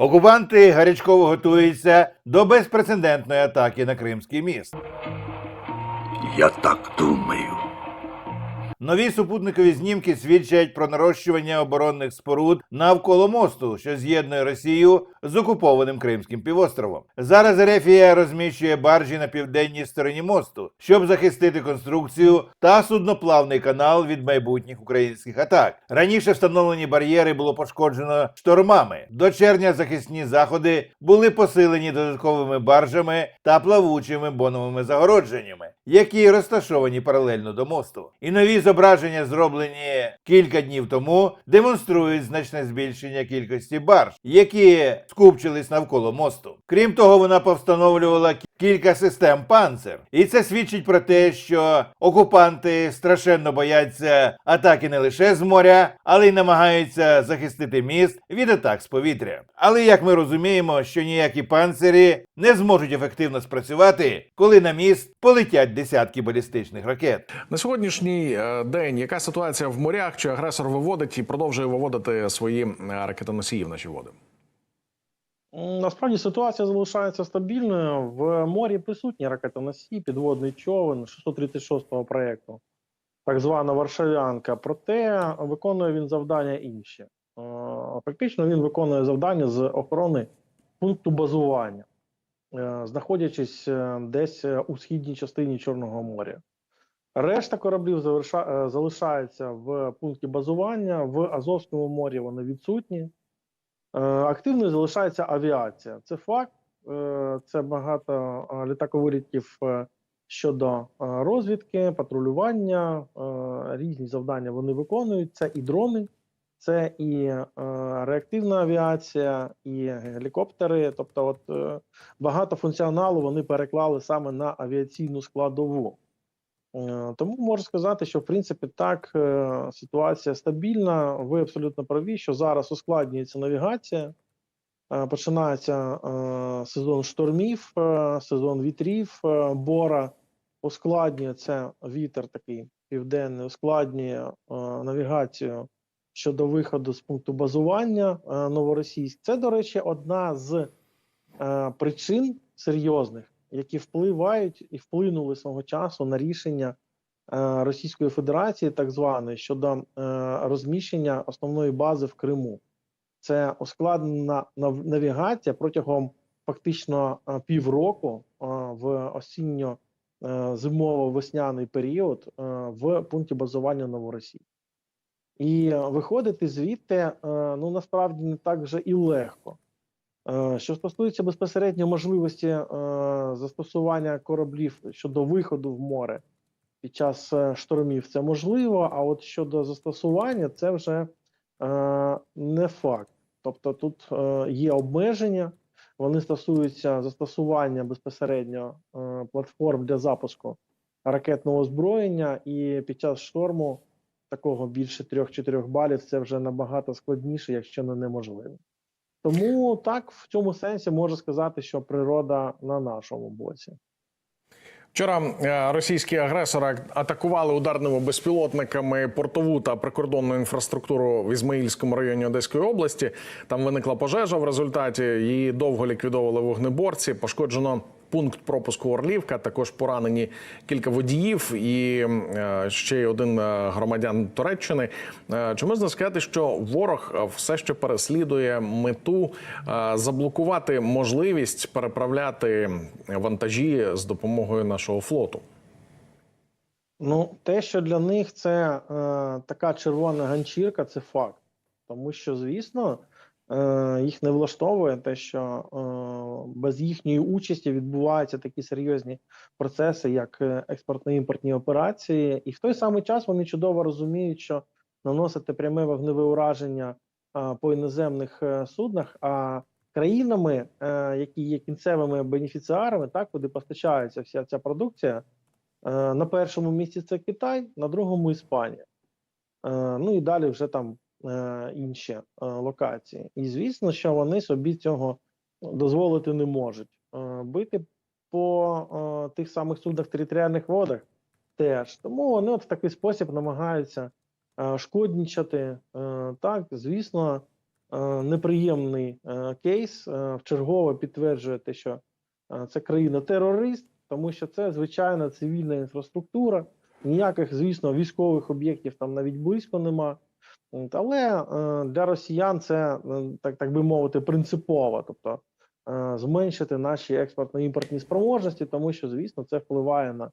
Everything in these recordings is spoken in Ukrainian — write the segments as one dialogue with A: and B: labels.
A: Окупанти гарячково готуються до безпрецедентної атаки на Кримський міст.
B: Я так думаю.
A: Нові супутникові знімки свідчать про нарощування оборонних споруд навколо мосту, що з'єднує Росію з окупованим Кримським півостровом. Зараз Ерефія розміщує баржі на південній стороні мосту, щоб захистити конструкцію та судноплавний канал від майбутніх українських атак. Раніше встановлені бар'єри було пошкоджено штормами. До червня захисні заходи були посилені додатковими баржами та плавучими боновими загородженнями, які розташовані паралельно до мосту. І нові зображення, зроблені кілька днів тому, демонструють значне збільшення кількості барж, які скупчились навколо мосту. Крім того, вона повстановлювала кілька систем панцир, і це свідчить про те, що окупанти страшенно бояться атаки не лише з моря, але й намагаються захистити міст від атак з повітря. Але як ми розуміємо, що ніякі панцирі не зможуть ефективно спрацювати, коли на міст полетять десятки балістичних ракет.
C: На сьогоднішній е, день яка ситуація в морях? Чи агресор виводить і продовжує виводити свої е, ракетоносії в наші води?
D: Насправді ситуація залишається стабільною. В морі присутні ракетоносії, підводний човен 636-го проєкту, так звана Варшавянка. Проте виконує він завдання інші. Е, Фактично він виконує завдання з охорони пункту базування, е, знаходячись е, десь е, у східній частині Чорного моря. Решта кораблів заверша- е, залишається в пункті базування. В Азовському морі вони відсутні. Е, Активною залишається авіація. Це факт. Е, Це багато е, щодо розвідки, патрулювання, різні завдання вони виконують. Це і дрони, це і реактивна авіація, і гелікоптери. Тобто, от багато функціоналу вони переклали саме на авіаційну складову. Е, Тому можу сказати, що в принципі так е, ситуація стабільна. Ви абсолютно праві, що зараз ускладнюється навігація. Е, Починається сезон штормів, сезон вітрів, бора. Ускладнює це вітер такий південний, ускладнює навігацію щодо виходу з пункту базування Новоросійськ. Це, до речі, одна з причин серйозних, які впливають і вплинули свого часу на рішення е, Російської Федерації, так званої, щодо е, розміщення основної бази в Криму. Це ускладнена навігація протягом фактично е, півроку в осінньо е, зимово-весняний період в пункті базування Новоросії. І виходити звідти ну насправді не так вже і легко. Е, Що стосується безпосередньо можливості е, застосування кораблів щодо виходу в море під час е, штормів, це можливо. А от щодо застосування, це вже не факт. Тобто тут є обмеження, вони стосуються застосування безпосередньо платформ для запуску ракетного озброєння, і під час шторму такого більше 3-4 балів це вже набагато складніше, якщо не неможливо. Тому так в цьому сенсі можу сказати, що природа на нашому боці.
C: Вчора е, російські агресори атакували ударними безпілотниками портову та прикордонну інфраструктуру в Ізмаїльському районі Одеської області. Там виникла пожежа. В результаті її довго ліквідовували вогнеборці. Пошкоджено пункт пропуску Орлівка. Також поранені кілька водіїв і е, ще й один е, громадян Туреччини. Е, Чи можна сказати, що ворог все ще переслідує мету заблокувати можливість переправляти вантажі з допомогою нашого флоту?
D: Ну, те, що для них це е, така червона ганчірка, це факт. Тому що, звісно, їх не влаштовує те, що е, без їхньої участі відбуваються такі серйозні процеси, як е, експортно-імпортні операції, і в той самий час вони чудово розуміють, що наносити пряме вогневе ураження е, по іноземних е, суднах, а країнами, е, які є кінцевими бенефіціарами, так куди постачається вся ця продукція. Е, На першому місці це Китай, на другому Іспанія. Е, Ну і далі вже там е, інші е, локації. І звісно, що вони собі цього дозволити не можуть. Е, Бити по е, тих самих судах територіальних водах теж. Тому вони от в такий спосіб намагаються е, шкоднічати. Е, Так, звісно, е, неприємний е, кейс. Е, вчергове підтверджує те, що е, це країна-терорист, тому що це звичайна цивільна інфраструктура. Ніяких, звісно, військових об'єктів там навіть близько нема. Але е, для росіян це е, так, так би мовити, принципово, тобто е, зменшити наші експортно-імпортні спроможності, тому що, звісно, це впливає на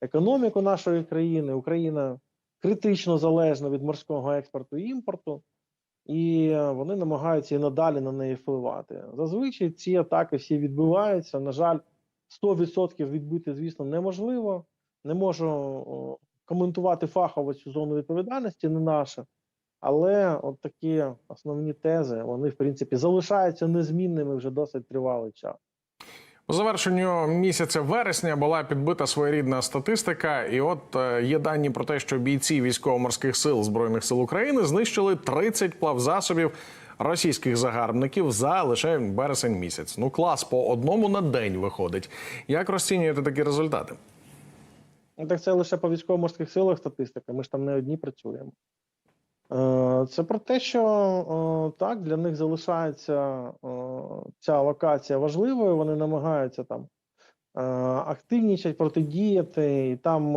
D: економіку нашої країни. Україна критично залежна від морського експорту і імпорту, і вони намагаються і надалі на неї впливати. Зазвичай ці атаки всі відбуваються. На жаль, 100% відбити, звісно, неможливо. Не можу коментувати фахово цю зону відповідальності, не наша. Але от такі основні тези, вони в принципі залишаються незмінними вже досить тривалий час.
C: По завершенню місяця вересня була підбита своєрідна статистика, і от е, є дані про те, що бійці військово-морських сил збройних сил України знищили 30 плавзасобів російських загарбників за лише березень місяць. Ну клас по одному на день виходить. Як розцінюєте такі результати?
D: Ну, Так це лише по військово-морських силах статистика. Ми ж там не одні працюємо. Е, Це про те, що е, так для них залишається е, ця локація важливою. Вони намагаються там активнічать, протидіяти, і там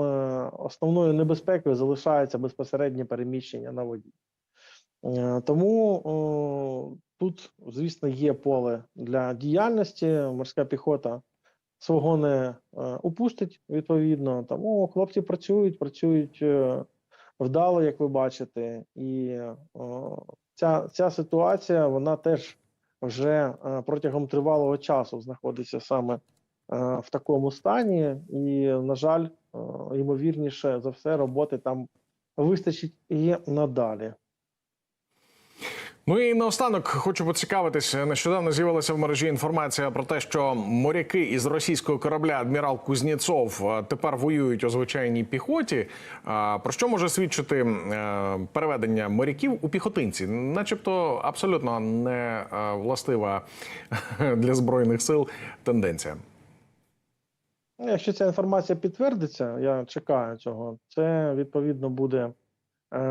D: основною небезпекою залишається безпосереднє переміщення на воді. Тому тут, звісно, є поле для діяльності. Морська піхота свого не упустить відповідно. Тому хлопці працюють, працюють вдало, як ви бачите, і о, ця, ця ситуація вона теж вже е, протягом тривалого часу знаходиться саме е, в такому стані, і, на жаль, ймовірніше за все, роботи там вистачить і надалі.
C: Ну і наостанок хочу поцікавитись. Нещодавно з'явилася в мережі інформація про те, що моряки із російського корабля адмірал Кузнєцов е, тепер воюють у звичайній піхоті. Про що може свідчити е, переведення моряків у піхотинці, начебто абсолютно не е, властива для збройних сил тенденція.
D: Ну, Якщо ця інформація підтвердиться, я чекаю цього. Це відповідно буде е,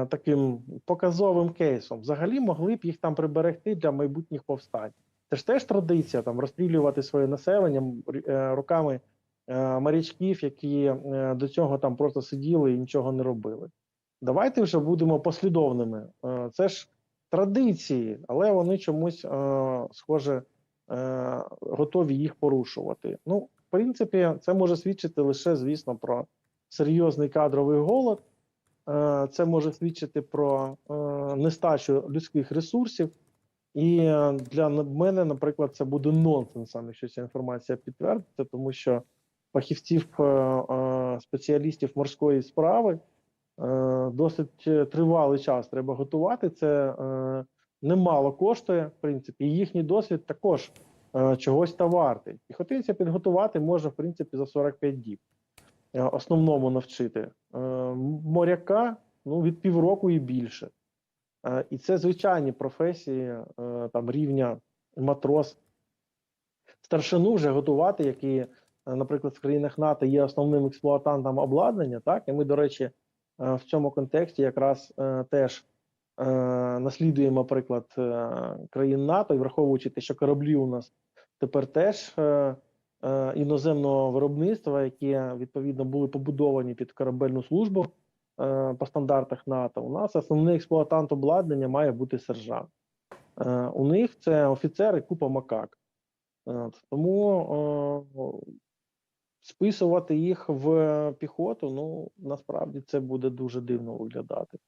D: таким показовим кейсом. Взагалі могли б їх там приберегти для майбутніх повстань. Це ж теж традиція там розстрілювати своє населення е, руками е, морячків, які е, до цього там просто сиділи і нічого не робили. Давайте вже будемо послідовними. Е, це ж традиції, але вони чомусь, е, схоже, е, готові їх порушувати. Ну, в принципі, це може свідчити лише, звісно, про серйозний кадровий голод. Е, Це може свідчити про е, нестачу людських ресурсів. І для мене, наприклад, це буде нонсенсом, якщо ця інформація підтвердиться, тому що фахівців е, спеціалістів морської справи досить тривалий час треба готувати. Це немало коштує, в принципі, і їхній досвід також чогось та вартий. Піхотинця підготувати може, в принципі, за 45 діб. Е, Основному навчити. Е, Моряка ну, від півроку і більше. Е, І це звичайні професії там рівня матрос. Старшину вже готувати, які, наприклад, в країнах НАТО є основним експлуатантом обладнання. Так, і ми, до речі, в цьому контексті якраз теж наслідуємо приклад е, країн НАТО, і враховуючи те, що кораблі у нас тепер теж іноземного виробництва, які відповідно були побудовані під корабельну службу е, по стандартах НАТО. У нас основний експлуатант обладнання має бути сержант. Е, у них це офіцери купа макак. Тому е, списувати їх в піхоту, ну насправді це буде дуже дивно виглядати.